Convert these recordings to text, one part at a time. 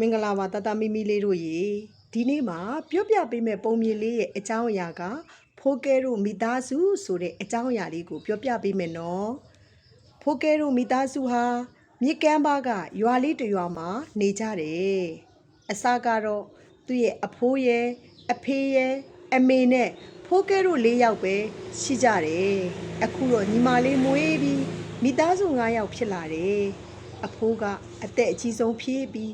မင်္ဂလာပါတတမီမီလေးတို့ရေဒီနေ့မှာပြောပြပေးမယ့်ပုံမြင်လေးရဲ့အကြောင်းအရာကဖိုးကဲတို့မိသားစုဆိုတဲ့အကြောင်းအရာလေးကိုပြောပြပေးမယ်နော်ဖိုးကဲတို့မိသားစုဟာမြစ်ကမ်းပါးကရွာလေးတစ်ရွာမှာနေကြတယ်အစကတော့သူ့ရဲ့အဖိုးရဲ့အဖေရဲ့အမေနဲ့ဖိုးကဲတို့၄ယောက်ပဲရှိကြတယ်အခုတော့ညီမလေးမွေးပြီးမိသားစု၅ယောက်ဖြစ်လာတယ်အဖိုးကအသက်အကြီးဆုံးဖြစ်ပြီး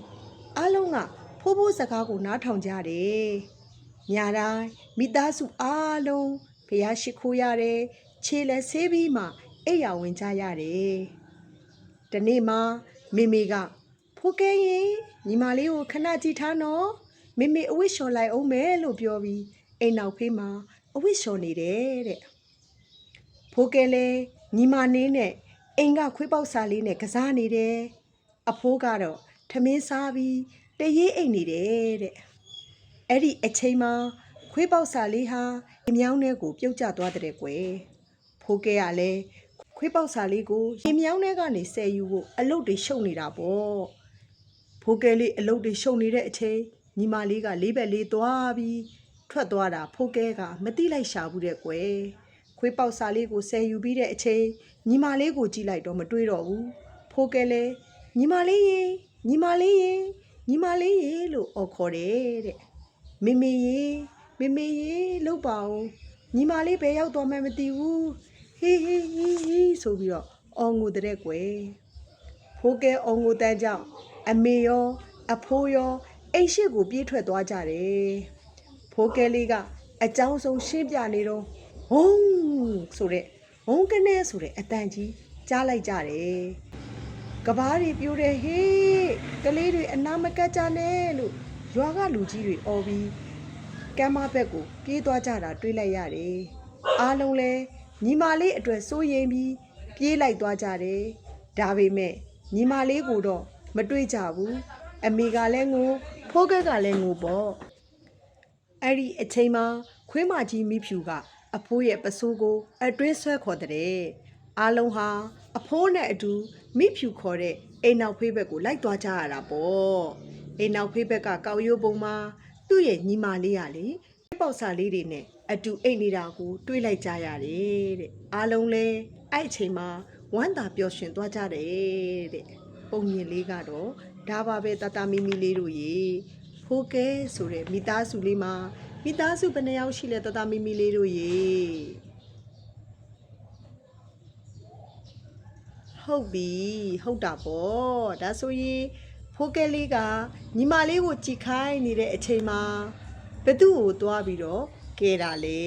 အားလုံးကဖိုးဖိုးစကားကိုနားထောင်ကြတယ်။ညတိုင်းမိသားစုအားလုံးဖျားရှိခိုးရတယ်။ခြေလက်ဆေးပြီးမှအိပ်ယာဝင်ကြရတယ်။ဒီနေ့မှမေမေကဖိုးကဲရင်ညီမလေးကိုခဏကြည့်ထားနော်။မေမေအဝတ်လျှော်လိုက်အောင်မယ်လို့ပြောပြီးအိမ်နောက်ဖေးမှာအဝတ်လျှော်နေတယ်တဲ့။ဖိုးကဲလည်းညီမနေနဲ့အိမ်ကခွေးပေါက်စာလေးနဲ့ကစားနေတယ်။အဖိုးကတော့ ထမင်းစားပြီးတရေးအိတ်နေတယ်တဲ့အဲ့ဒီအချိန်မှာခွေးပေါက်စာလေးဟာရေမြောင်းထဲကိုပြုတ်ကျသွားတဲ့ကွယ်ဖိုးကဲကလည်းခွေးပေါက်စာလေးကိုရေမြောင်းထဲကနေဆယ်ယူဖို့အလုတ်တွေရှုပ်နေတာပေါ့ဖိုးကဲလေးအလုတ်တွေရှုပ်နေတဲ့အချိန်ညီမလေးကလေးဘက်လေးသွားပြီးထွက်သွားတာဖိုးကဲကမတိလိုက်ရှာဘူးတဲ့ကွယ်ခွေးပေါက်စာလေးကိုဆယ်ယူပြီးတဲ့အချိန်ညီမလေးကိုကြည့်လိုက်တော့မတွေ့တော့ဘူးဖိုးကဲလည်းညီမလေးရေ ညီမလေးရေညီမလေးရေလို့អော်ခေါ်တယ်တဲ့မေမေရေမေမေရေလှုပ်ပါဦးညီမလေးဘယ်ရောက်သွားမှန်းမသိဘူးဟေးဟေးဟေးဟေးဆိုပြီးတော့အော်ငိုတဲ့ကွယ်ဖိုးကဲအော်ငိုတန်းကြောင့်အမေရောအဖိုးရောအိမ်ရှိကိုပြေးထွက်သွားကြတယ်ဖိုးကဲလေးကအကြောင်းဆုံးရှင်းပြနေတော့ဟုံးဆိုတဲ့ဟုံးကနေဆိုတဲ့အတန်ကြီးကြားလိုက်ကြတယ် ကဘာတွေပြိုတယ်ဟေးကလေးတွေအနာမကတ်ကြနဲ့လို့ရွာကလူကြီးတွေអော်ပြီးကမ်းမဘက်ကိုပြေးသွားကြတာတွေးလိုက်ရတယ်အားလုံးလဲညီမလေးအတွက်စိုးရိမ်ပြီးပြေးလိုက်သွားကြတယ်ဒါပေမဲ့ညီမလေးကိုတော့မတွေ့ကြဘူးအမေကလည်းငိုဖိုးကက်ကလည်းငိုပေါ့အဲ့ဒီအချိန်မှာခွေးမကြီးမိဖြူကအဖိုးရဲ့ပစိုးကိုအတွင်းဆွဲခေါ်တဲ့ အားလုံးဟာအဖိုးနဲ့အတူမိဖြူခေါ်တဲ့အိမ်နောက်ဖေးဘက်ကိုလိုက်သွားကြရတာပေါ့အိမ်နောက်ဖေးဘက်ကကောက်ရိုးပုံမှာသူ့ရဲ့ညီမလေးရလေပေါက်စာလေးတွေနဲ့အတူအိတ်နေတာကိုတွေးလိုက်ကြရတယ်တဲ့အားလုံးလဲအဲ့အချိန်မှာဝမ်းသာပျော်ရွှင်သွားကြတယ်တဲ့ပုံမြင်လေးကတော့ဒါပါပဲတတမီမီလေးတို့ရေဖိုးကဲဆိုတဲ့မိသားစုလေးမှာမိသားစုဘယ်နှယောက်ရှိလဲတတမီမီလေးတို့ရေ ဟုတ်ပြီဟုတ်တာပေါ့ဒါဆိုရင်ဖိုးကဲလေးကညီမလေးကိုကြည်ခိုင်းနေတဲ့အချိန်မှာဘသူ့ကိုသွားပြီးတော့ကဲတာလေ